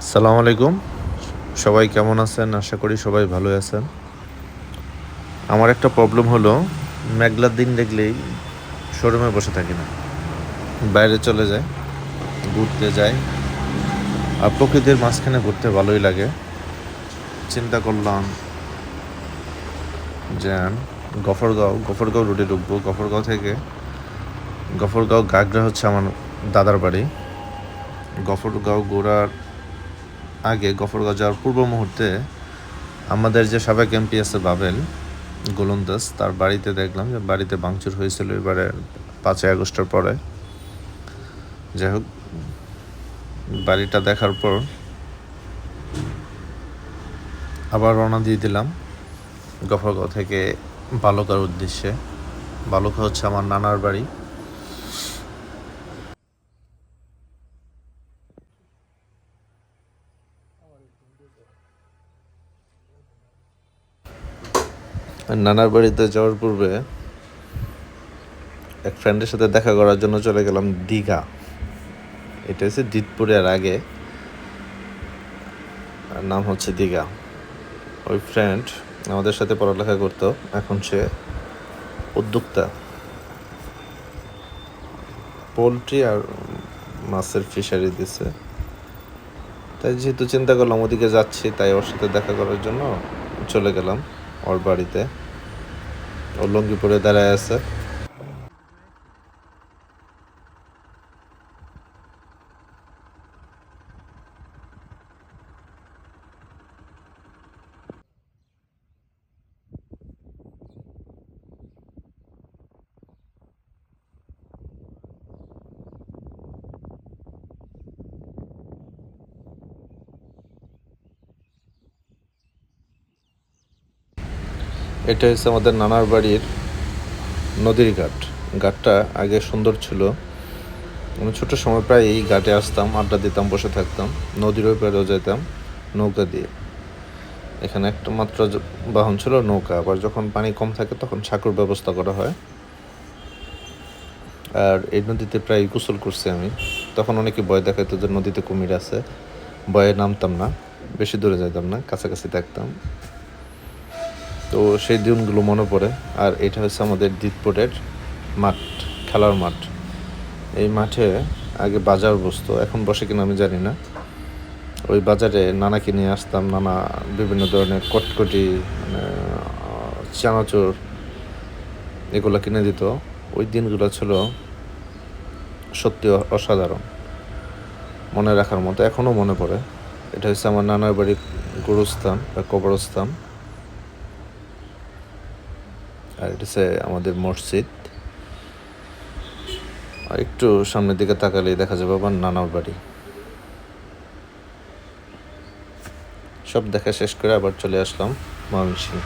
সালাম আলাইকুম। সবাই কেমন আছেন? আশা করি সবাই ভালো আছেন। আমার একটা প্রবলেম হলো মেঘলার দিন দেখলেই শোরুমে বসে থাকি না। বাইরে চলে যায় ঘুরতে যাই। আর প্রকৃতির মাঝখানে ঘুরতে ভালোই লাগে। চিন্তা করলাম যে গফরগাঁও গফরগাঁও রোডে ঢুকবো। গফরগাঁও থেকে গফরগাঁও গাগরা হচ্ছে আমার দাদার বাড়ি। গফরগাঁও ঘোরার আগে গফরগাঁও যাওয়ার পূর্ব মুহূর্তে আমাদের যে সাবেক এমপি আছে বাবেল গোলন্দাস তার বাড়িতে দেখলাম যে বাড়িতে ভাঙচুর হয়েছিল এবারে পাঁচই আগস্টের পরে। যাই হোক, বাড়িটা দেখার পর আবার রওনা দিয়ে দিলাম গফরগাঁও থেকে বালুকার উদ্দেশ্যে। বালুকা হচ্ছে আমার নানার বাড়ি। নানার বাড়িতে যাওয়ার পূর্বে এক ফ্রেন্ডের সাথে দেখা করার জন্য চলে গেলাম দীঘা। এটা হচ্ছে দিতপুরের আগে। নাম হচ্ছে দীঘা। ওই ফ্রেন্ড আমাদের সাথে পড়ালেখা করতো, এখন সে উদ্যোক্তা। পোলট্রি আর মাছের ফিশারি দিছে। তাই যেহেতু চিন্তা করলাম, ওদিকে যাচ্ছি, তাই ওর সাথে দেখা করার জন্য চলে গেলাম। ওর বাড়িতে। ও লঙ্গি পরে দাঁড়ায় আছে। এটা হচ্ছে আমাদের নানার বাড়ির নদীর ঘাট। ঘাটটা আগে সুন্দর ছিল। আমি ছোট সময় প্রায় এই ঘাটে আসতাম, আড্ডা দিতাম, বসে থাকতাম, নদীর ওই পাড়েও যেতাম নৌকা দিয়ে। এখানে একটা মাত্র বাহন ছিল নৌকা, আবার যখন পানি কম থাকে তখন সাঁকুর ব্যবস্থা করা হয়। আর এই নদীতে প্রায় গোসল করছি আমি। তখন অনেকে ভয় দেখাইতো যে নদীতে কুমির আছে। ভয়ে নামতাম না, বেশি দূরে যেতাম না, কাছাকাছি থাকতাম। তো সেই দিনগুলো মনে পড়ে। আর এটা হচ্ছে আমাদের দিতপুরের মাঠ, খেলার মাঠ। এই মাঠে আগে বাজার বসতো, এখন বসে কিনা আমি জানি না। ওই বাজারে নানা কিনে আসতাম, নানা বিভিন্ন ধরনের কটকটি মানে চানাচুর এগুলো কিনে দিত। ওই দিনগুলো ছিল সত্যি অসাধারণ, মনে রাখার মতো। এখনও মনে পড়ে। এটা হচ্ছে আমার নানার বাড়ির গুরুস্থান বা কবরস্থান। আর এটা হচ্ছে আমাদের মসজিদ। আর একটু সামনের দিকে তাকালে দেখা যাবে আবার নানার বাড়ি। সব দেখা শেষ করে আবার চলে আসলাম ময়মনসিংহ।